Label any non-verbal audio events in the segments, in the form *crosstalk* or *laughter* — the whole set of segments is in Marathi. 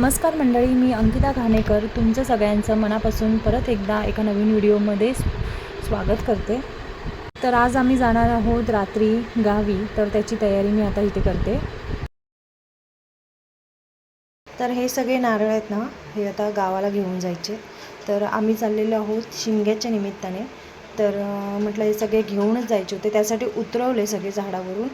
नमस्कार मंडळी मी अंकिता घाणेकर तुमचं सगळ्यांचं मनापासून परत एकदा एका नवीन व्हिडिओमध्ये स्वागत करते. तर आज आम्ही जाणार आहोत रात्री गावी तर त्याची तयारी मी आता इथे करते. तर हे सगळे नारळ आहेत ना हे आता गावाला घेऊन जायचे. तर आम्ही चाललेलो आहोत शिमग्याच्या निमित्ताने. तर म्हटलं हे सगळे घेऊनच जायचे होते त्यासाठी उतरवले सगळे झाडावरून.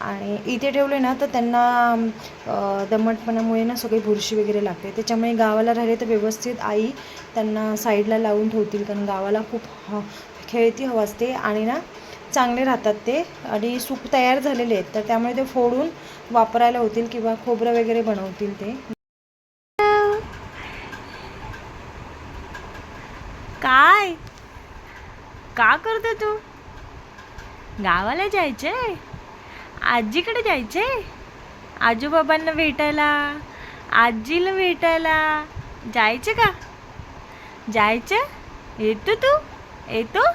आणि इथे ठेवले ना तर त्यांना दमटपणामुळे ना सगळी बुरशी वगैरे लागते. त्याच्यामुळे गावाला राहिले तर व्यवस्थित आई त्यांना साईडला लावून ठेवतील कारण गावाला खूप ह खेळती हवा असते आणि ना चांगले राहतात ते. आणि सूप तयार झालेले आहेत तर त्यामुळे ते फोडून वापरायला होतील किंवा खोबरं वगैरे बनवतील ते. काय? का करते तू? गावाला जायचंय? आजीकडे जायचे? आजोबाबांना भेटायला? आजीला भेटायला? जायचं का? जायचं? येतो तू? येतो?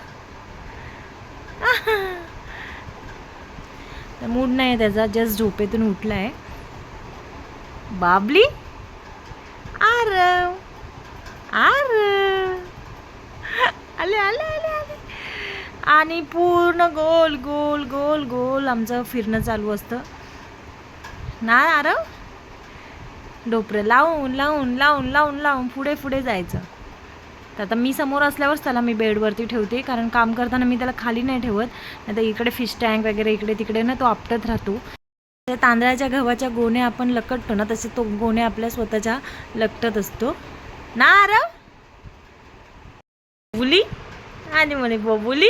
*laughs* मूड नाही त्याचा जस्ट झोपेतून उठलाय. बाबली? आर आर *laughs* आले आले आले आले. आणि पूर्ण गोल गोल गोल गोल आमचं फिरणं चालू असतं. ना आरव? डोपरं लावून लावून लावून लावून लावून पुढे पुढे जायचं. तर आता मी समोर असल्यावरच त्याला मी बेडवरती ठेवते कारण काम करताना मी त्याला खाली नाही ठेवत. नाही तर इकडे फिश टँक वगैरे इकडे तिकडे ना तो आपटत राहतो. त्या तांदळाच्या गव्हाच्या गोण्या आपण लकटतो ना तसे तो गोण्या आपल्या स्वतःच्या लकटत असतो. ना आरव? बुली? आणि म्हणे बबुली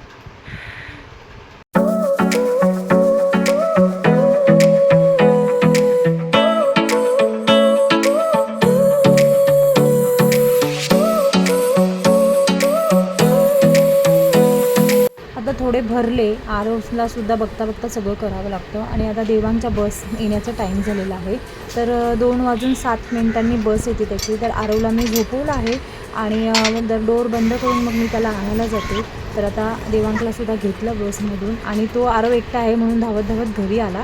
थोडे भरले आरोसलासुद्धा बघता बघता सगळं करावं लागतं. आणि आता देवांच्या बस येण्याचा टाईम झालेला आहे. तर दोन वाजून सात मिनिटांनी बस येते त्याची. तर आरवला मी झोपवलं आहे आणि जर दर डोर बंद करून मग मी त्याला आणायला जाते. तर आता देवांकला सुद्धा घेतलं बसमधून आणि तो आरव एकटा आहे म्हणून धावत धावत घरी आला.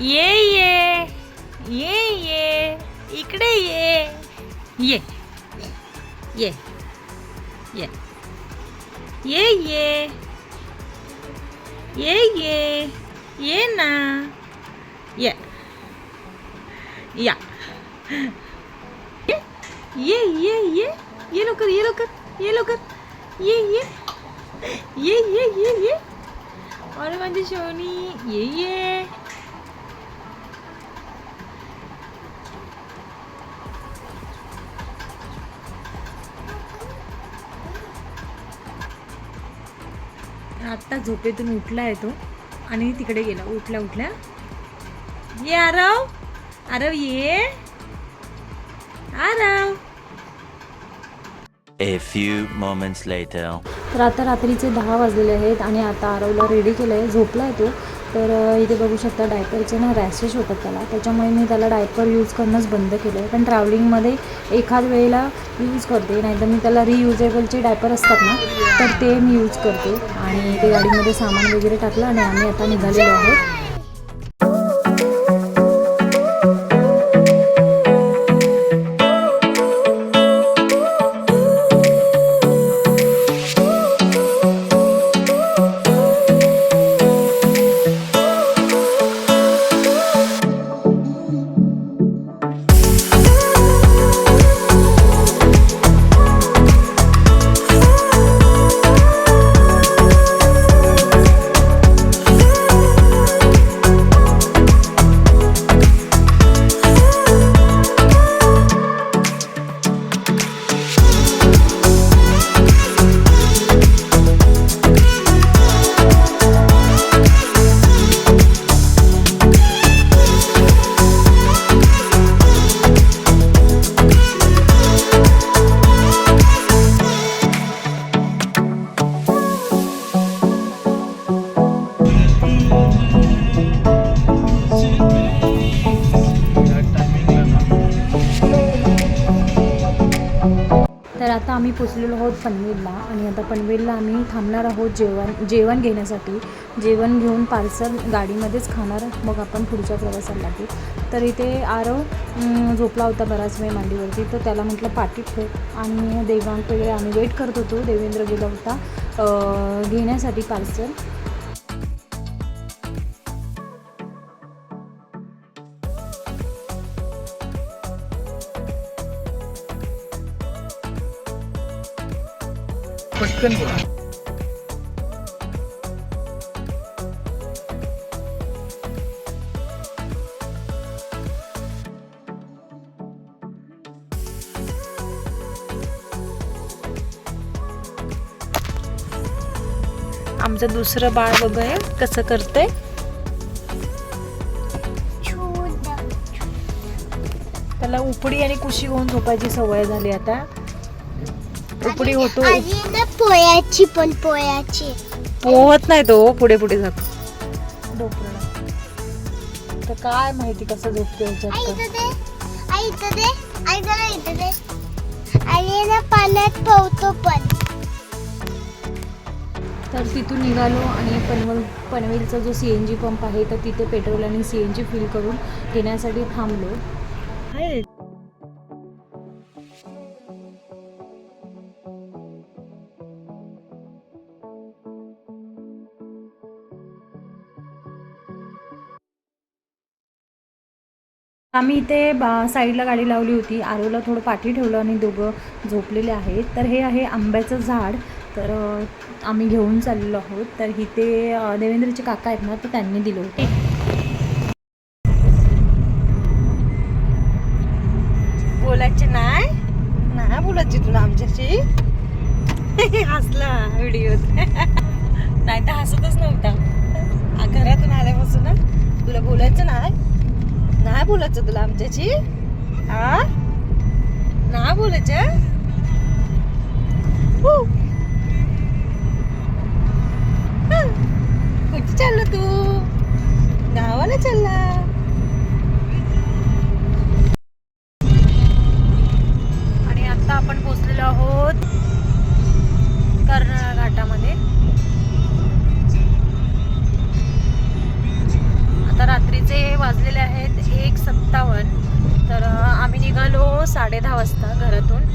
ये ये ये ये इकडे ये. ये ये ये ये ये ये ये ये ना ये या ये ये ये ये ये लवकर ये लवकर ये लवकर ये ये ये ये ये ये अरे माझी शोनी ये ये आत्ता झोपेतून उठला आहे तो आणि तिकडे गेला. उठल्या उठल्या. ये आरव. आरव ये. Aarav. A few moments later. तर आता रात्रीचे दहा वाजलेले आहेत आणि आता आरवला रेडी केलं आहे झोपला आहे तो. तर इथे बघू शकता डायपरचे ना रॅशेस होतात त्याला. त्याच्यामुळे मी त्याला डायपर यूज करणंच बंद केलं आहे पण ट्रॅव्हलिंगमध्ये एखाद वेळेला यूज करते. नाहीतर मी त्याला रियुजेबलचे डायपर असतात ना तर ते मी यूज करते. आणि ते गाडीमध्ये सामान वगैरे टाकलं आणि आम्ही आता निघालेलो आहोत. पोचलेलो आहोत पनवेलला आणि आता पनवेलला आम्ही थांबणार आहोत जेवण जेवण घेण्यासाठी. जेवण घेऊन पार्सल गाडीमध्येच खाणार. मग आपण पुढच्या प्रवासाला लागू तर इथे आरव झोपला होता बराच वेळ मांडीवरती. तर त्याला म्हटलं पाठी ठेव आणि देवांक वगैरे आम्ही वेट करत होतो. देवेंद्र गेला होता. घेण्यासाठी पार्सल. पटकन बोला आमचं दुसरं बाळ बघूया कसं करतंय. त्याला उपडी आणि कुशी होऊन झोपायची सवय झाली आता. उपडी होतो. ना पोयाची पण पोयाची पोहत नाही तो पुढे पुढे जातो. तर काय माहिती कसं झोपते आई ह्याच्यात इथं दे आई इथं दे आई जरा इथं दे. आणि ना पाण्यात पोहतो पण. तर तिथून निघालो आणि पनवेल पनवेलचा जो सी एन जी पंप आहे तर तिथे पेट्रोल आणि सी एन जी फिल करून घेण्यासाठी थांबलो. आम्ही इथे बा साईडला गाडी लावली होती. आरोला थोडं पाठी ठेवलं आणि दोघं झोपलेले आहेत. तर हे आहे आंब्याचं झाड. तर आम्ही घेऊन चाललेलो आहोत. तर इथे देवेंद्रचे काका आहेत ना तर त्यांनी दिलं होतं बोलायचे नाही नाही बोलायची तुला आमच्याशी हसला व्हिडिओ नाही तर हसतच नव्हता आ, घरातून आल्यापासून ना तुला बोलायचं नाही नाही बोलायचं तुला आमच्याशी? हा? ना बोलायचं? कुठे चालला तू? गावाला चालला. आणि आता आपण पोचलेलो आहोत साडे दहा वाजता घरातून.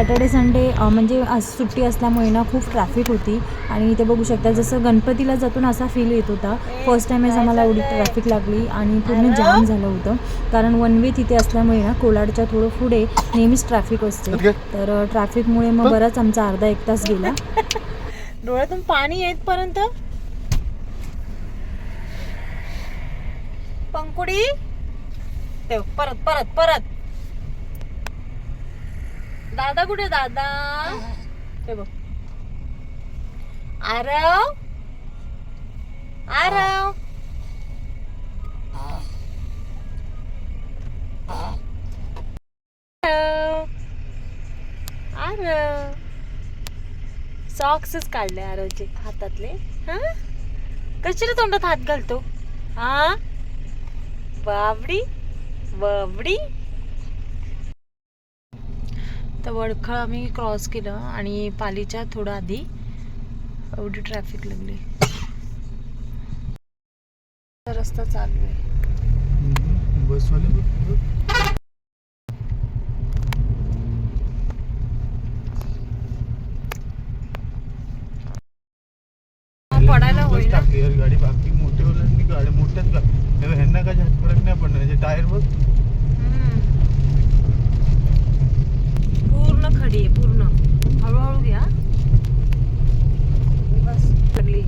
सॅटर्डे संडे म्हणजे आज सुट्टी असल्यामुळे ना खूप ट्रॅफिक होती. आणि इथे बघू शकता जसं गणपतीला जातो ना असा फील येत होता. फर्स्ट टाईमच आम्हाला एवढी ट्रॅफिक लागली आणि पूर्ण जाम झालं होतं. कारण वन वे तिथे असल्यामुळे ना कोलाडच्या थोडं पुढे नेहमीच ट्रॅफिक असते. तर ट्रॅफिकमुळे मग बराच आमचा अर्धा एक तास गेला. *laughs* डोळ्यातून पाणी येतपर्यंत पंकुडी. परत परत परत. दादा कुठे दादा? हे बघ. आरव? आरव? आरव? सॉक्सच काढले आरवचे हातातले. हा? कशाला तोंडात हात घालतो? हा? बाबडी बाबडी तर वडखळ आम्ही क्रॉस केलं आणि पालीच्या थोडं आधी एवढी ट्रॅफिक लागली. रस्ता चालू आहे. पडायला होईल गाडी. बाकी मोठे होईल गाडी मोठ्याच ह्यांना काय फरक नाही पडणार. टायर बघ. पूर्ण खडी आहे पूर्ण. हळूहळू घ्या. लागली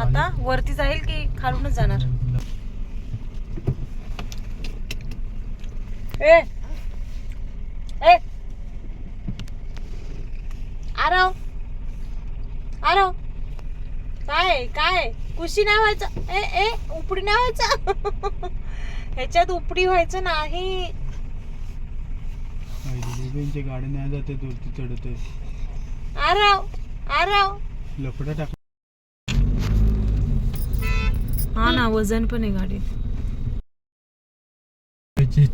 आता वरती जाईल की खालूनच जाणार? ए ए. आरव. आरव. काय काय कुशी नाही व्हायचं ए ए उपडी नाही व्हायचं *laughs* ह्याच्यात उपडी व्हायचं नाही. त्यांची गाडी नाही जाते वरती चढते. आरव आरव. लफडा टाक. हा ना वजन पण आहे गाडी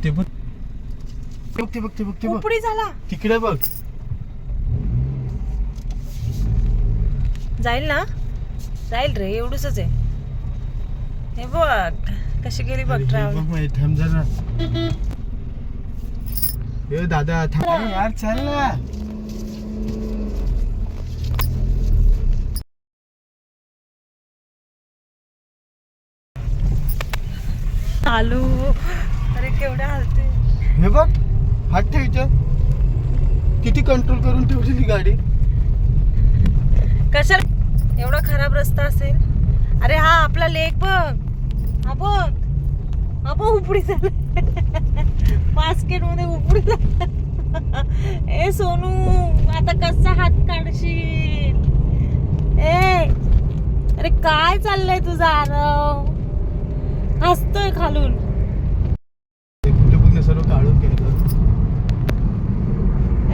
ते बघ बघते बघते बघते बघ. उपडी झाला. तिकडे बघ. जाईल ना? जाईल रे एवढंच आहे. हे बघ कशी गेली बघ ट्रॅव्हल थांब जरा. ए दादा थांब अरे यार चल ना. चालू अरे केवढ्या हलते हे बघ हात ठेवायचं किती कंट्रोल करून ठेवलेली गाडी. कशाला? एवढा खराब रस्ता असेल. अरे हा आपला लेक बघ. हा बघ. हा बघ उपडी झाला. बास्केटमध्ये उपडी झाला. ए सोनू आता कसा हात काढशील? ए अरे काय चाललंय तुझा आरव? हसतोय खालून. सर्व काढून केलं.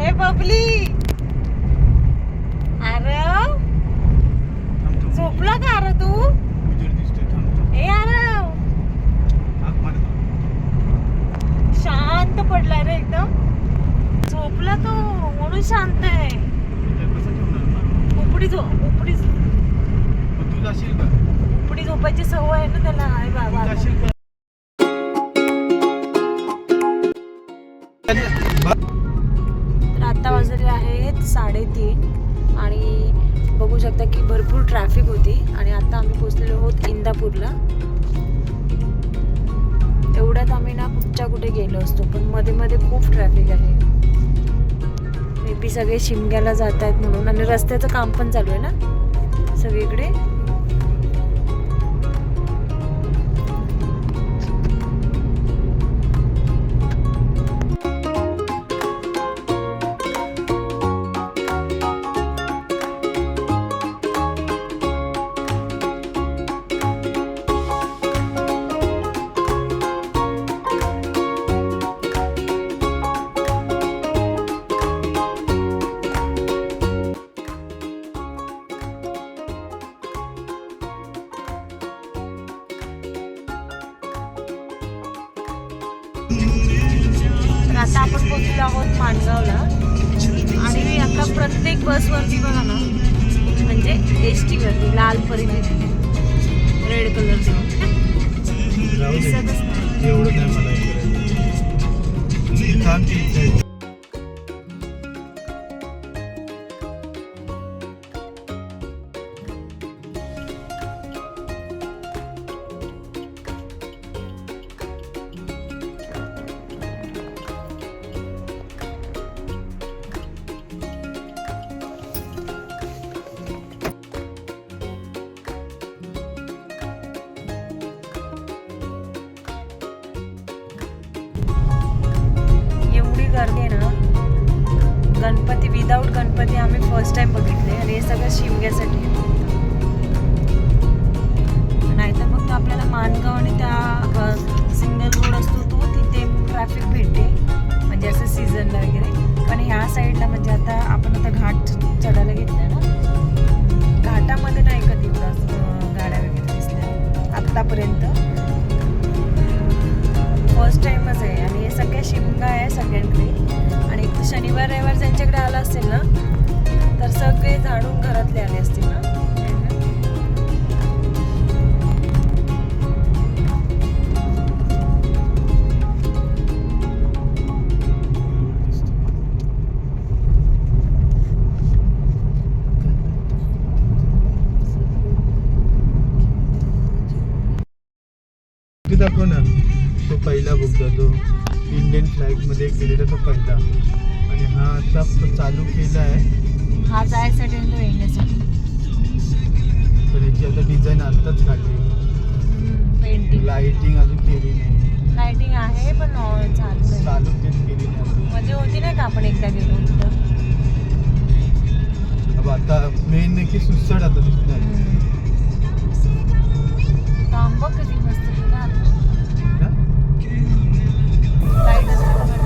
ए बबली! होती आणि आता आम्ही पोचलेलो आहोत इंदापूरला. एवढ्यात आम्ही ना कुठच्या कुठे गेलो असतो पण मध्ये मध्ये खूप ट्रॅफिक आहे. मे बी सगळे शिमग्याला जात आहेत म्हणून आणि रस्त्याचं काम पण चालू आहे ना सगळीकडे? तर आता आपण पोहोचलो आहोत माणगावला. आणि आता प्रत्येक बसवरती बघा ना म्हणजे एस टीवरती लाल परिमित रेड कलरची. दिसतच नाही. गणपती विदाऊट गणपती आम्ही फर्स्ट टाइम बघितले आणि हे सगळं शिमग्यासाठी. नाहीतर फक्त आपल्याला मानगाव आणि त्या सिंगल रोड असतो तो तिथे ट्रॅफिक भेटते. म्हणजे असं सीझनला वगैरे. पण ह्या साईडला म्हणजे आता आपण आता घाट चढायला घेतला ना घाटामध्ये नाही कधी गाड्या वगैरे दिसल्या. आत्तापर्यंत. फर्स्ट टाइमच आहे. आणि हे सगळ्या शिमगा आहे सगळ्यांकडे. शनिवार रविवार ज्यांच्याकडे आला असेल ना तर सगळे झाडून घरातले आले असतील ना? लाइटिंग अजून केली नाही. लाइटिंग आहे पण अं, चालू तेच केली नाही अजून. मध्ये होती नाही का आपण एकदा गेलो अब आता मेन नाही की सुसड आता दिसणार किती मस्त केलं? लाइट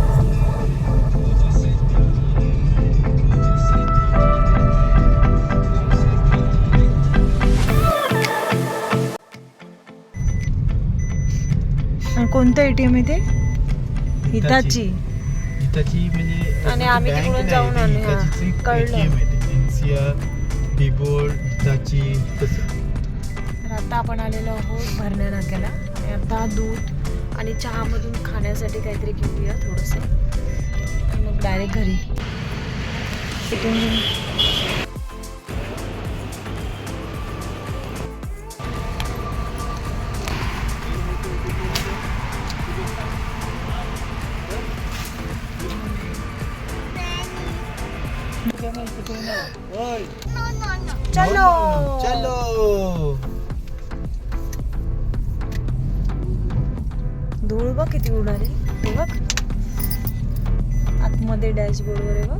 आणि कोणतं एटीएम आहे ते हिताची. हिताची. म्हणजे आणि आम्ही तिकडून जाऊन आलो, हा. कळलं. एनसीआर हिताची तर आता आपण आलेलो आहोत भरण्या नाक्याला आणि आता दूध आणि चहामधून खाण्यासाठी काहीतरी घेऊया थोडंसं. मग डायरेक्ट घरी. आतमध्ये डॅशबोर्ड वर.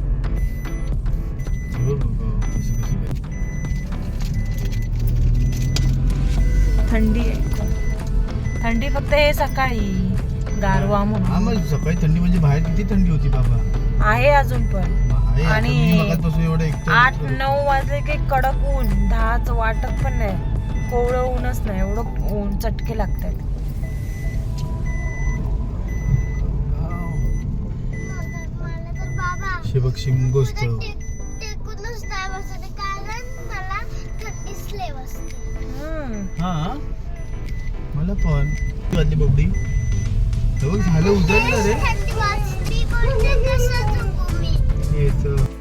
थंडी आहे. थंडी फक्त हे सकाळी गारवा म्हणून. सकाळी थंडी म्हणजे बाहेर किती थंडी होती बाबा? आहे अजून पण. आणि आठ. नऊ वाजले की कडक ऊन दहाच वाटत पण नाही. कोवळं ऊनच नाही एवढं ऊन चटके लागतात मला तर बाबा शेबक शिमगोस्त मला टे- टेकूनच नाही बसत आहे, कारण मला थंडीच लय बसते हम्म. हा? मला पण. वाजली बबडी. बघ झालं उतरलं रे. थंडी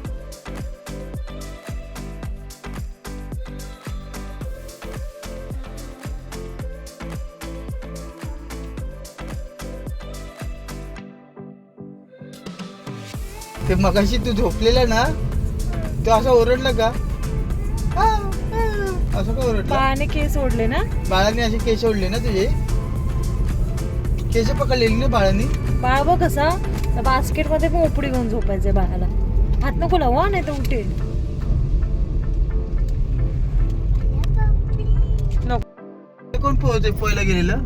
ते मगाशी तू झोपलेला ना तो असं ओरडला का? आ, आ, असं का ओरडला? बाळाने केस ओढले ना? बाळाने असे केस ओढले ना तुझे? केस पकडलेली ना बाळाने? बाळ बघ कसा बास्केटमध्ये पण उपडी घेऊन झोपायचंय बाळाला. हात नको लावा नाही तर उठेल. नको. ते कोण पोहते पोहायला गेलेलं?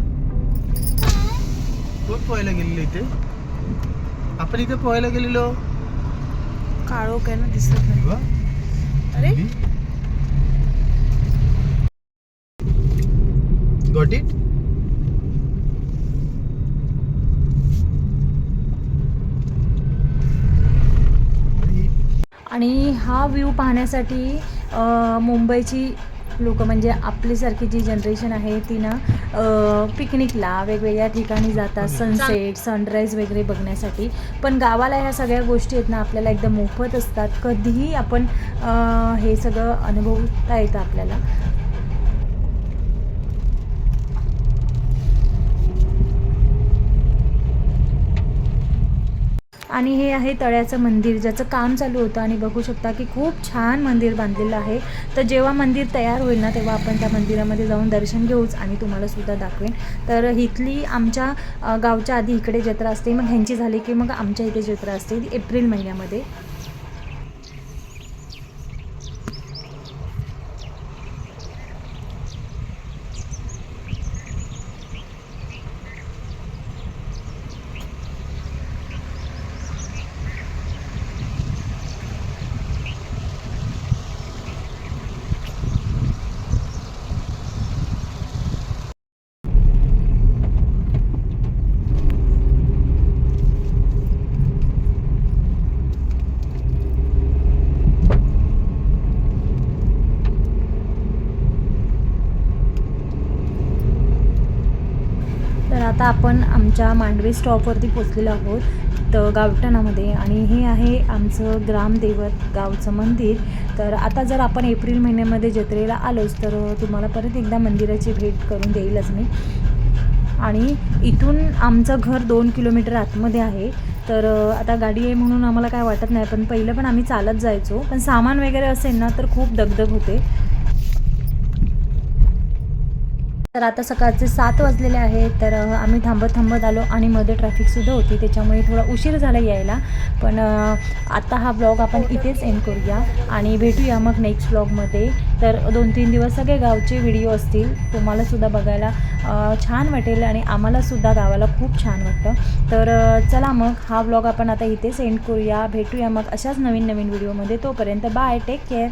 कोण पोहायला गेलेलं इथे? आपण इथे पोहायला गेलेलो? काळो काय ना दिसत नाही. अरे Got it? आणि हा व्ह्यू पाहण्यासाठी मुंबईची लोक म्हणजे आपलीसारखी जी जनरेशन आहे ती ना पिकनिकला वेगवेगळ्या ठिकाणी जातात सनसेट सनराईज वगैरे बघण्यासाठी. पण गावाला ह्या सगळ्या गोष्टी आहेत ना आपल्याला एकदम मोफत असतात. कधीही आपण हे सगळं अनुभवता येतं आपल्याला. आणि हे आहे तळ्याचं मंदिर ज्याचं काम चालू होतं. आणि बघू शकता की खूप छान मंदिर बांधलेलं आहे. तर जेव्हा मंदिर तयार होईल ना तेव्हा आपण त्या मंदिरामध्ये जाऊन दर्शन घेऊच आणि तुम्हाला सुद्धा दाखवेन. तर इथली आमच्या गावच्या आधी इकडे जत्रा असते. मग ह्यांची झाली की मग आमच्या इथे जत्रा असते एप्रिल महिन्यामध्ये तर आता आपण आमच्या मांडवे स्टॉपवरती पोचलेलो आहोत तर गावठाणामध्ये. आणि हे आहे आमचं ग्रामदैवत गावचं मंदिर. तर आता जर आपण एप्रिल महिन्यामध्ये जत्रेला आलोच तर तुम्हाला परत एकदा मंदिराची भेट करून देईलच मी. आणि इथून आमचं घर दोन किलोमीटर आतमध्ये आहे. तर आता गाडी आहे म्हणून आम्हाला काय वाटत नाही पण पहिलं पण आम्ही चालत जायचो. पण सामान वगैरे असेल ना तर खूप दगदग होते. तर आता सकाळचे सात वाजलेले आहेत तर आम्ही थांबत थांबत आलो आणि मध्ये ट्रॅफिकसुद्धा होती त्याच्यामुळे थोडा उशीर झाला यायला. पण आता हा ब्लॉग आपण इथेच एंड करूया आणि भेटूया मग नेक्स्ट ब्लॉगमध्ये तर दोन तीन दिवस सगळे गावचे व्हिडिओ असतील तुम्हालासुद्धा बघायला छान वाटेल आणि आम्हालासुद्धा गावाला खूप छान वाटतं. तर चला मग हा ब्लॉग आपण आता इथेच एंड करूया. भेटूया मग अशाच नवीन नवीन व्हिडिओमध्ये तोपर्यंत बाय टेक केअर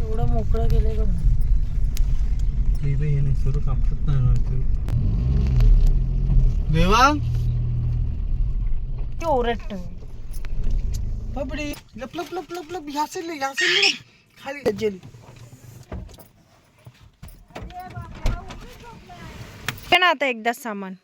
एवढं मोकळं गेलंय बघ हे बे हे नाही सर्व कापतात नाही वाटतं. देवा! ते ओरडत बापडे लप लप लप लप लप ह्या साईडला ह्या साईडला खाली. जेल. ना आता एकदाच सामान.